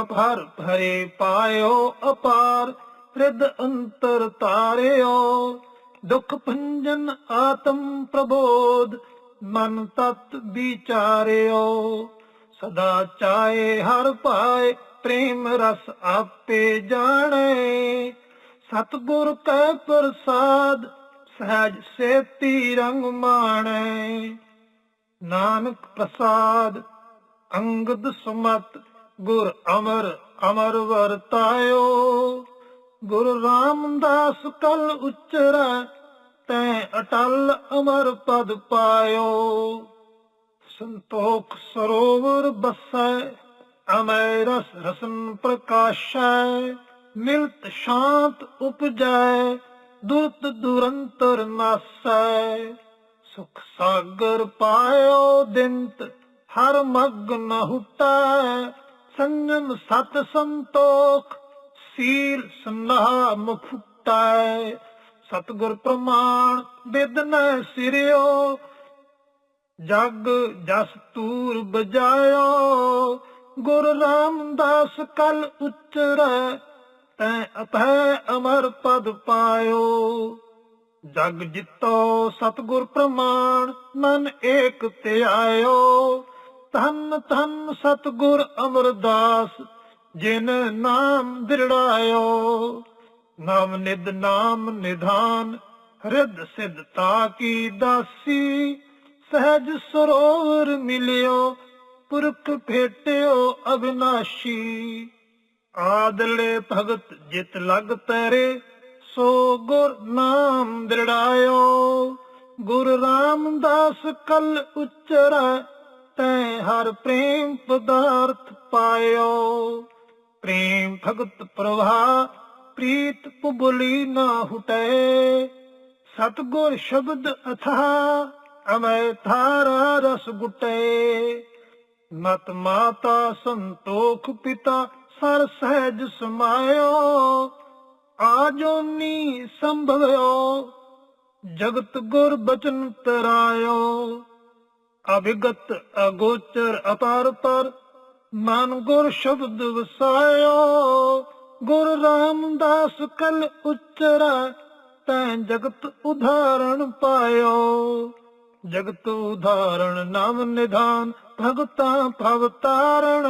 ਅਭਰ ਭਰੇ ਪਾਇਓ ਅਪਾਰ ਰਿਦ ਅੰਤਰ ਤਾਰਿਓ। ਦੁਖ ਭੰਜਨ ਆਤਮ ਪ੍ਰਬੋਧ, ਮਨ ਤਤ ਵਿਚਾਰਿਓ। ਸਦਾ ਚਾਏ ਹਰ ਪਾਏ, ਪ੍ਰੇਮ ਰਸ ਆਪੇ ਜਾਣੇ। ਸਤਿਗੁਰ ਕੈ ਪ੍ਰਸਾਦ, ਸਹਿਜ ਸੇਤੀ ਰੰਗ ਮਾਣੈ। ਨਾਨਕ ਪ੍ਰਸਾਦ, ਅੰਗਦ ਸੁਮਤ ਗੁਰ ਅਮਰ ਅਮਰ ਵਰਤਾਇਓ। ਗੁਰ ਰਾਮਦਾਸ ਕਲ ਉਚਰੈ, ਤੈ ਅਟਲ ਅਮਰ ਪਦ ਪਾਇਓ। ਸੰਤੋਖ ਸਰੋਵਰ ਬਸੈ, ਅਮੈ ਰਸ ਰਸਨ ਪ੍ਰਕਾਸ਼ੈ। ਮਿਲਤ ਸ਼ਾਂਤ ਉਪਜੈ ਦੁਰਤ ਦੁਰੰਤਰ ਨਾਸੈ। ਸੁਖ ਸਾਗਰ ਪਾਇਓ, ਦਿੰਤ ਹਰ ਮਗ ਨ ਹੁਟੈ। ਸੰਜਮ ਸਤ ਸੰਤੋਖ, ਸੀਲ ਸੰਨਾ ਮੁਖਟੈ ਸਤਗੁਰ ਪ੍ਰਮਾਣ ਬਿਦ ਸਿਰਿਓ, ਜਗ ਜਸ ਤੂਰ ਬਜਾਇਓ। ਗੁਰ ਰਾਮਦਾਸ ਕਲ ਉਚਰੈ, ਤੈ ਅਪੈ ਅਮਰ ਪਦ ਪਾਇਓ। ਜਗ ਜਿੱਤੋ ਸਤਗੁਰ ਪ੍ਰਮਾਣ, ਮਨ ਏਕ ਧਿਆਇਓ। ਧੰਨ ਧੰਨ ਸਤਗੁਰ ਅਮਰਦਾਸ, ਜਿਨ ਨਾਮ ਦਿੜਾਇਓ ਨਾਮ ਨਿਦ ਨਾਮ ਨਿਧਾਨ ਹਿਰਦ ਸਿਧਤਾ ਕੀ ਦਾਸੀ, ਸਹਿਜ ਸਰੋਵਰ ਮਿਲਿਓ, ਪੁਰਖ ਭੇਟਿਓ ਅਬਿਨਾਸ਼ੀ ਆਦਲੇ ਭਗਤ ਜਿਤ ਲਗ ਤੇਰੇ ਸੋ ਗੁਰ ਨਾਮ ਦ੍ਰਿੜਾਇਓ। ਗੁਰ ਰਾਮਦਾਸ ਕਲ ਉਚਰੈ ਤੈ ਹਰ ਪ੍ਰੇਮ ਪਦਾਰਥ ਪਾਇਓ। ਪ੍ਰੇਮ ਭਗਤ ਪ੍ਰਭਾ, ਪ੍ਰੀਤ ਪੁਬਲੀ ਨਾ ਹੁਟੈ। ਸਤਗੁਰ ਸ਼ਬਦ ਅਥਾ, ਅਮੈ ਥਾਰਾ ਰਸ ਗੁਟੈ। ਮਤ ਮਾਤਾ ਸੰਤੋਖ ਪਿਤਾ, ਸਰ ਸਹਿਜ ਸਮਾਇਓ। ਆਜੋ ਨੀ ਸੰਭਵਿਓ, ਜਗਤ ਗੁਰ ਬਚਨ ਤਰਾਇਓ। ਅਭਿਗਤ ਅਗੋਚਰ ਅਪਾਰ ਪਰ ਮਨ ਗੁਰ ਸ਼ਬਦ ਵਸਾਇਓ ਗੁਰ ਰਾਮਦਾਸ ਕਲ ਉਚਰਾ, ਤੈ ਜਗਤ ਉਧਾਰਣ ਪਾਇਓ ਜਗਤ ਉਧਾਰਣ ਨਾਮ ਨਿਧਾਨ, ਭਗਤਾ ਭਵ ਤਾਰਣ।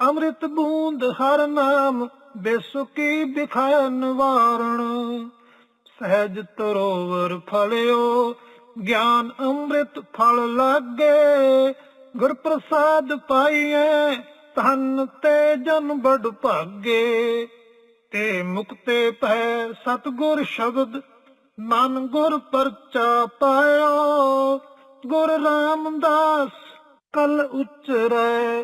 ਅੰਮ੍ਰਿਤ ਬੂੰਦ ਹਰ ਨਾਮ, ਬੇਸੁਕੀ ਬਿਖਾਇ ਨਿਵਾਰਣ। ਸਹਿਜ ਤਰੋਵਰ ਫਲਿਓ ਗਿਆਨ ਅੰਮ੍ਰਿਤ ਫਲ ਲਾਗੇ ਗੁਰ ਪ੍ਰਸਾਦ ਪਾਈਐ ਧਨ ਤੇ ਜਨ ਬੜ ਭਾਗੇ। ਤੇ ਮੁਕਤੇ ਪੈ ਸਤਗੁਰ ਸ਼ਬਦ, ਮਨ ਗੁਰ ਪਰਚਾ ਪਾਇਓ ਗੁਰ ਰਾਮਦਾਸ ਕਲ ਉਚਰੈ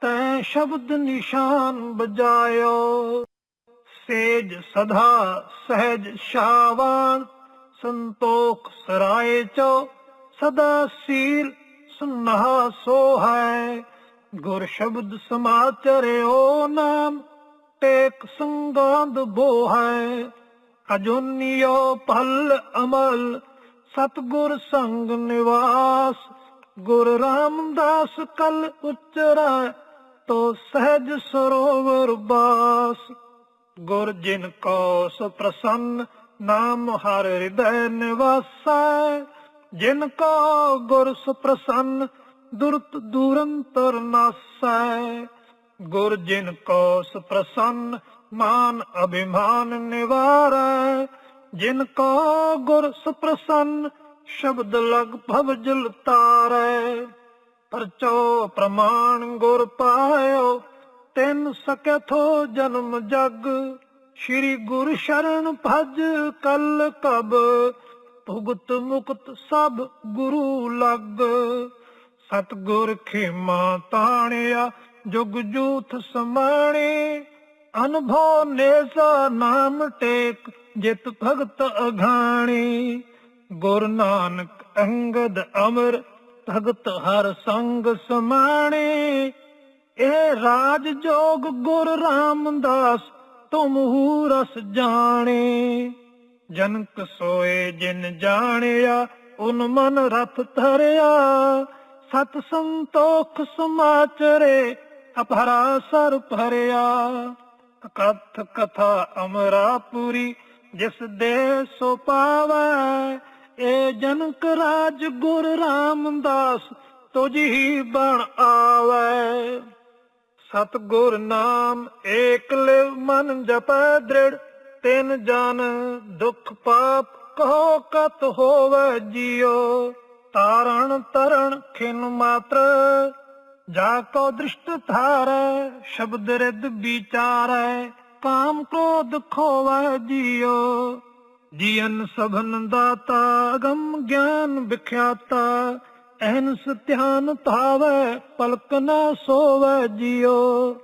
ਤੈ ਸ਼ਬਦ ਨਿਸ਼ਾਨ ਬਜਾਇਓ ਸੇਜ ਸਦਾ ਸਹਿਜ ਸ਼ਾਵਾਨ ਸੰਤੋਖ ਸਰਾਏ ਚੋ ਸਦਾ ਸੀਲ ਸੁਨਹਾ ਸੋ ਹੈ। ਗੁਰ ਸ਼ਬਦ ਸਮਾਚਰਿਓ ਨਾਮ ਟੇਕ ਸੰਗਾਂਦ ਬੋ ਹੈ। ਅਜੁਨੀਓ ਪਲ ਅਮਲ ਸਤਗੁਰ ਸੰਗ ਨਿਵਾਸ। ਗੁਰ ਰਾਮਦਾਸ ਕਲ ਉਚਰੈ ਤੋ ਸਹਿਜ ਸਰੋਵਰ ਬਾਸ। ਗੁਰ ਜਿਨ ਕੋ ਸੁਪ੍ਰਸੰਨ ਨਾਮ ਹਰ ਹਿਰਦੈ ਨਿਵਾਸੈ, ਜਿਨ ਕੋ ਗੁਰ ਸੁਪ੍ਰਸੰਨ ਦੁਰਤ ਦੂਰੰਤਰ ਨਾਸੈ। ਗੁਰ ਜਿਨ ਕੋ ਸੁਪ੍ਰਸੰਨ ਮਾਨ ਅਭਿਮਾਨ ਨਿਵਾਰੈ, ਜਿਨ ਕੋ ਗੁਰ ਸੁਪ੍ਰਸੰਨ ਸ਼ਬਦ ਲਗ ਭਵ ਜਲ ਤਾਰੈ। ਪਰਚੋ ਪ੍ਰਮਾਣ ਗੁਰ ਪਾਇਓ, ਤਿੰਨ ਸਕਥੋ ਜਨਮ ਜਗ ਸ਼੍ਰੀ ਗੁਰ ਸ਼ਰਨ ਭਜ ਕਲ ਕਬ, ਭੁਗਤ ਮੁਕਤ ਸਭ ਗੁਰੂ ਲਗ। ਸਤਗੁਰ ਖੇਮਾ ਤਾਣਿਆ, ਜੁਗ ਜੂਥ ਸਮਾਣੇ। ਅਨਭੋ ਨੇਸਾ ਨਾਮ ਟੇਕ, ਜਿਤ ਭਗਤ ਅਘਾਣੀ। ਗੁਰ ਨਾਨਕ ਅੰਗਦ ਅਮਰ, ਭਗਤ ਹਰ ਸੰਗ ਸਮਾਣੇ। ਇਹ ਰਾਜ ਜੋਗ ਗੁਰ ਰਾਮਦਾਸ ਤੁਮ ਹੂ ਰਸ ਜਾਣੇ, ਜਨਕ ਸੋਏ ਜਿਨ ਜਾਣਿਆ, ਉਨ ਮਨ ਰਥ ਧਰਿਆ। ਸਤ ਸੰਤੋਖ ਸਮਾਚਰੇ, ਅਪਹਰਾ ਸਰ ਭਰਿਆ। ਕਥ ਕਥਾ ਅਮਰਾਪੁਰੀ, ਜਿਸ ਦੇ ਸੋ ਪਾਵੈ, ਏ ਜਨਕ ਰਾਜ ਗੁਰ ਰਾਮਦਾਸ, ਤੁਝ ਹੀ ਬਣ ਆਵੈ। ਸਤਗੁਰ ਨਾਮ ਏਕ ਲਿਵ ਮਨ ਜਪੈ ਦ੍ਰਿੜ, ਤਿਨ ਜਨ ਦੁਖ ਪਾਪ ਕਹੋ ਕਤ ਹੋਵੈ ਜੀਉ। ਤਾਰਣ ਤਰਣ ਖਿਨ ਮਾਤਰ, ਜਾ ਕੋ ਦ੍ਰਿਸ਼ਟ ਧਾਰੈ, ਸ਼ਬਦ ਰਿਦ ਵਿਚਾਰੈ, ਕਾਮ ਕ੍ਰੋਧ ਖੋਵੈ ਜੀਉ। ਜੀਵਨ ਸਭਨ ਦਾਤਾ, ਅਗਮ ਗਿਆਨ ਵਿਖਿਆਤਾ ਅਹਨਸ ਧਿਆਨ ਧਾਵੈ, ਪਲਕ ਨਾ ਸੋਵੈ ਜਿਉ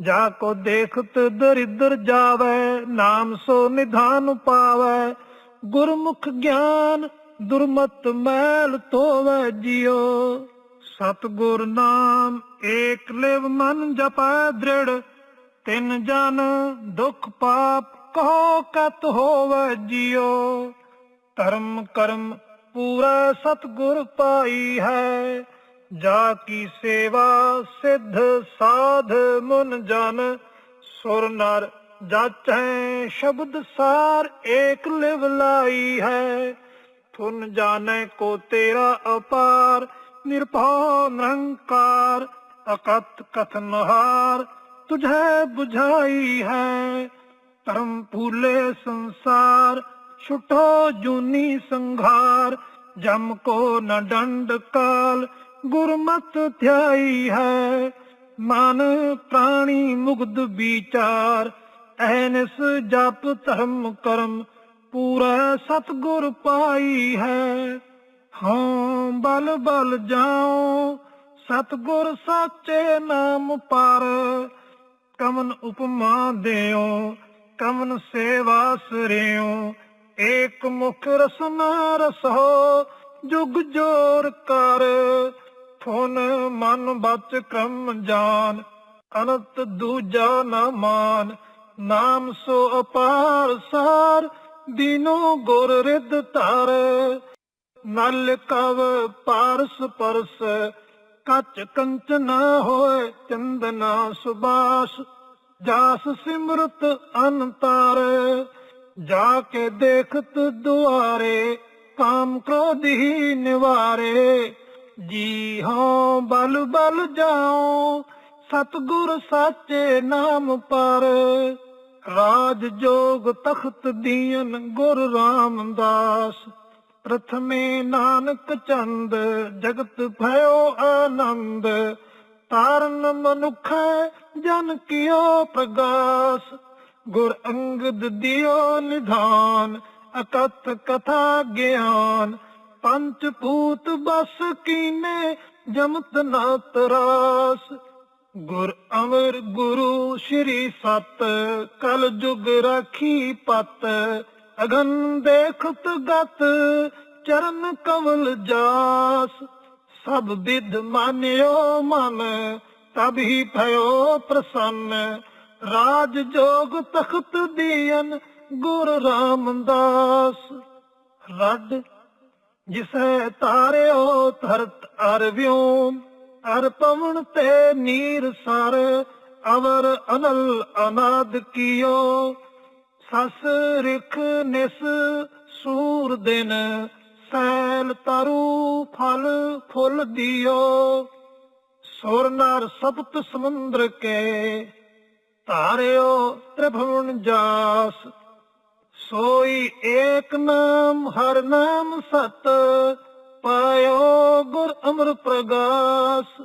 ਜਾ ਕੋ ਦੇਖਤ ਦਰਿਦਰ ਜਾਵੈ, ਨਾਮ ਸੋ ਨਿਧਾਨ ਪਾਵੈ। ਗੁਰਮੁਖ ਗਿਆਨ ਦੁਰਮਤ ਮੈਲ ਧੋਵੈ ਜਿਉ ਸਤਗੁਰ ਨਾਮ ਏਕ ਲਿਵ ਮਨ ਜਪੈ ਦ੍ਰਿੜ, ਤਿੰਨ ਜਨ ਦੁਖ ਪਾਪ ਕਹੋ ਕਤ ਹੋਵੈ ਜਿਉ ਧਰਮ ਕਰਮ ਪੂਰਾ ਸਤਗੁਰ ਪਾਈ ਹੈ। ਜਾ ਕੀ ਸੇਵਾ ਸਿੱਧ ਸਾਧ ਮਨ ਜਨ, ਸੁਰ ਨਰ ਜਾਚੈ ਸ਼ਬਦ ਸਾਰ ਏਕ ਲਿਵ ਲਾਈ ਹੈ। ਤੁਨ ਜਾਣੈ ਕੋ ਤੇਰਾ ਅਪਾਰ, ਨਿਰਭਉ ਨਿਰੰਕਾਰ, ਅਕਤ ਕਥਨ ਹਾਰ ਤੁਝੈ 부ਝਾਈ ਹੈ। ਧਰਮ ਭੂਲੇ ਸੰਸਾਰ ਛੁਟੋ ਜੂਨੀ ਸੰਘਾਰ, ਜਮ ਕੋ ਨ ਡੰਡ ਕਾਲ, ਗੁਰਮਤ ਧਿਆਈ ਹੈ। ਮਨ ਪ੍ਰਾਣੀ ਮੁਗਦ ਵਿਚਾਰ, ਐਨਸ ਜਪ ਧਰਮ ਕਰਮ, ਪੂਰਾ ਸਤਗੁਰ ਪਾਈ ਹੈ। ਹਾਂ ਬਲ ਬਲ ਜਾਓ ਸਤਗੁਰ ਸਾਚੇ ਨਾਮ ਪਰ ਕਮਨ ਉਪਮਾ ਦਿਓ ਕਮਨ ਸੇਵਾ ਸਰਿਓ। ਏਕ ਮੁਖ ਰਸਨਾ ਰਸੋ, ਜੁਗ ਜੋਰ ਕਰ। ਫੁਨ ਮਨ ਬਚ ਕ੍ਰਮ ਜਾਨ, ਅਨੰਤ ਦੂਜਾ ਨਾ ਮਾਨ। ਨਾਮ ਸੋ ਅਪਾਰ ਸਾਰ, ਦੀਨੋ ਗੁਰ ਰਿਦ ਧਰ। ਨਲ ਕਵ ਪਾਰਸ ਪਰਸ, ਕਚ ਕੰਚ ਨਾ ਹੋਏ ਚੰਦਨਾ ਸੁਬਾਸ ਜਾਸ ਸਿਮਰਤ ਅੰਤਰ ਜਾ ਕੇ ਦੇਖਤ ਦੁਆਰੇ, ਕਾਮ ਕ੍ਰੋਧ ਹੀ ਨਿਵਾਰੇ। ਜੀ ਹਾਂ, ਬਲ ਬਲ ਜਾਓ ਸਤਗੁਰ ਸਾਚੇ ਨਾਮ ਪਰ। ਰਾਜ ਜੋਗ ਤਖਤ ਦੀਨ ਗੁਰ ਰਾਮਦਾਸ। ਪ੍ਰਥਮੇ ਨਾਨਕ ਚੰਦ, ਜਗਤ ਭਇਓ ਆਨੰਦ। ਤਾਰਨ ਮਨੁਖ ਜਨ ਕੀਓ ਪ੍ਰਗਾਸ। ਗੁਰ ਅੰਗਦ ਦਿਓ ਨਿਧਾਨ, ਅਕਥ ਕਥਾ ਗਿਆਨ। ਪੰਚ ਭੂਤ ਬਸ ਕੀਨੇ, ਜਮਤ ਨਾ ਤਰਾਸ ਗੁਰ ਅਮਰ ਗੁਰੂ ਸ਼੍ਰੀ ਸਤ, ਕਲ ਜੁਗ ਰਾਖੀ ਪਤ। ਅਗਨ ਦੇਖਤ ਗਤ, ਚਰਨ ਕਮਲ ਜਾਸ। ਸਭ ਵਿਦ ਮਾਨਿਓ ਮਨ, ਤਬ ਹੀ ਭਇਓ ਪ੍ਰਸੰਨ। ਰਾਜ ਜੋਗ ਤਖਤ ਦੀਨ ਗੁਰ ਰਾਮਦਾਸ। ਰੱਡ, ਜਿਸੈ ਤਾਰਿਓ ਧਰਤ ਅਰ ਵਿਉਮ ਅਰ ਪਵਨ ਤੇ ਨੀਰ ਸਰ, ਅਵਰ ਅਨਲ ਅਨਾਦ ਕੀਓ। ਸਸ ਰਿਖ ਨਿਸ ਸੂਰ ਦਿਨ, ਸੈਲ ਤਰੂ ਫਲ ਫੁੱਲ ਦਿਓ। ਸੁਰ ਨਰ ਸਪਤ ਸਮੁੰਦਰ ਕੇ ਧਾਰਿਓ ਤ੍ਰਿਭੁਵਨ ਜਾਸ, ਸੋਈ ਏਕ ਨਾਮ, ਹਰ ਨਾਮ ਸਤ, ਪਾਇਓ ਗੁਰ ਅਮਰ ਪ੍ਰਗਾਸ।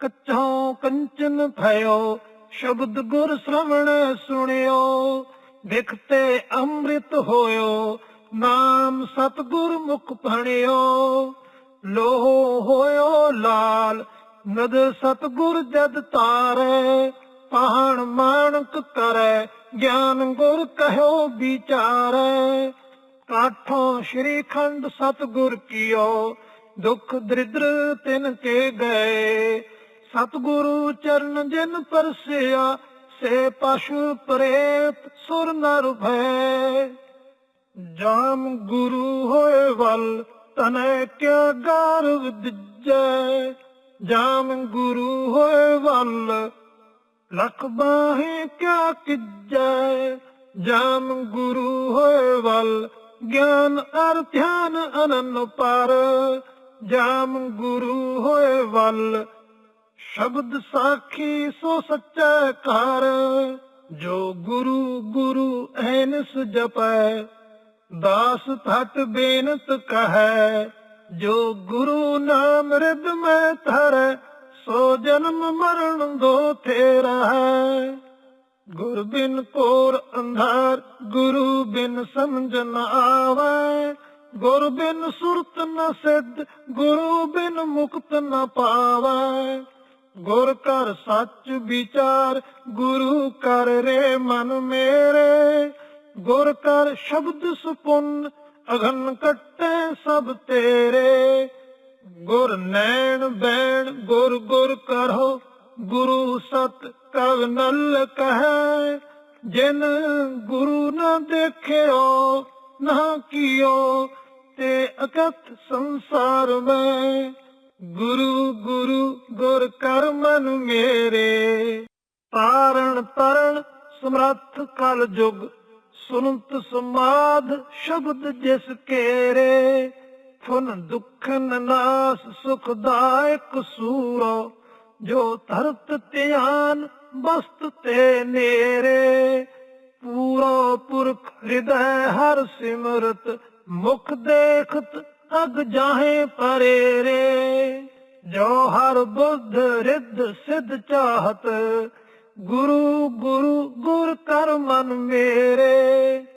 ਕੱਚੋਂ ਕੰਚਨ ਭਇਓ ਸ਼ਬਦ ਗੁਰ ਸ਼ਰਵਣ ਸੁਣਿਓ, ਵਿਖਤੇ ਅੰਮ੍ਰਿਤ ਹੋਇਓ, ਨਾਮ ਸਤਗੁਰ ਮੁਖ ਭਣਿਓ। ਲੋਹ ਹੋਇਓ ਲਾਲ, ਨਦ ਸਤਗੁਰ ਜਦ ਤਾਰੈ ਪਹਾਣ ਮਾਨਕ ਕਰੈ ਗਿਆਨ ਗੁਰ ਕਹਿਓ ਵਿਚਾਰੈ। ਕਾਠੋਂ ਸ਼੍ਰੀ ਖੰਡ ਸਤਗੁਰ ਕੀਓ, ਦੁਖ ਦਰਿਦਰ ਤਿਨ ਕੇ ਗਏ। ਸਤਗੁਰੂ ਚਰਨ ਜਿਨ ਪਰਸਿਆ, ਸੇ ਪਸ਼ੂ ਪ੍ਰੇਤ ਸੁਰ ਨਰ ਭੈ ਜਾਮ ਗੁਰੂ ਹੋਏ ਵੱਲ, ਤਨੈ ਕਿਆ ਗਰਵ ਦਿੱਜੈ ਜਾਮ ਗੁਰੂ ਹੋਏ ਵੱਲ ਲਖ ਬਾਹੇ ਕਿਆ ਕਿਜੈ? ਜਾਮ ਗੁਰੂ ਹੋਏ ਵੱਲ ਗਿਆਨ ਅਰ ਧਿਆਨ ਅਨੰਨ ਪਰ। ਜਾਮ ਗੁਰੂ ਹੋਏ ਵੱਲ ਸ਼ਬਦ ਸਾਖੀ ਸੋ ਸੱਚਾ ਕਾਰ ਜੋ ਗੁਰੂ ਗੁਰੂ ਐਨਸ ਜਪੈ, ਦਾਸ ਥਟ ਬੇਨਤ ਕਹੈ। ਜੋ ਗੁਰੂ ਨਾਮ ਰਿਦ ਮੈਂ ਧਰੈ ਸੋ ਜਨਮ ਮਰਨ ਦੋ ਤੇਰਾ ਹੈ। ਗੁਰ ਬਿਨ ਕੋਰ ਅੰਧਾਰ, ਗੁਰੂ ਬਿਨ ਸਮਝ ਨ ਆਵੈ। ਗੁਰ ਬਿਨ ਸੁਰਤ ਨ ਸਿੱਧ, ਗੁਰੂ ਬਿਨ ਮੁਕਤ ਨ ਪਾਵੈ। ਗੁਰ ਕਰ ਸੱਚ ਵਿਚਾਰ, ਗੁਰੂ ਕਰ ਰੇ ਮਨ ਮੇਰੇ। ਗੁਰ ਕਰ ਸ਼ਬਦ ਸੁਪੁੰਨ, ਅਗਨ ਕੱਟੇ ਸਭ ਤੇਰੇ। ਗੁਰ ਨੈਣ ਬੈਣ ਗੁਰ ਗੁਰ ਕਰੋ, ਗੁਰੂ ਸਤ ਕਵ ਨਲ ਕਹੈ। ਜਿਨ ਗੁਰੂ ਨ ਦੇਖਿਓ, ਨਾ ਕੀਓ, ਤੇ ਅਕਤ ਸੰਸਾਰ ਮੈਂ। ਗੁਰੂ ਗੁਰੂ ਗੁਰ ਕਰ ਮਨ ਮੇਰੇ। ਤਾਰਣ ਤਰਨ ਸਮਰੱਥ ਕਲ ਜੁਗ, ਸੁਨਤ ਸਮਾਧ ਸ਼ਬਦ ਜਿਸ ਕੇਰੇ। ਫੁਨ ਦੁਖਨ ਨਾਸ ਸੁਖਦਾਇਕ ਸੂਰੋ, ਜੋ ਧਰਤ ਧਿਆਨ ਬਸਤ ਤੇ ਨੇਰੇ। ਪੂਰਾ ਪੁਰਖ ਹਿਰਦੈ ਹਰ ਸਿਮਰਤ, ਮੁਖ ਦੇਖਤ ਅਗ ਜਾਹੇ ਪਰੇ ਰੇ ਜੋ ਹਰ ਬੁੱਧ ਰਿੱਧ ਸਿਧ ਚਾਹਤ, ਗੁਰੂ ਗੁਰੂ ਗੁਰ ਕਰ ਮਨ ਮੇਰੇ।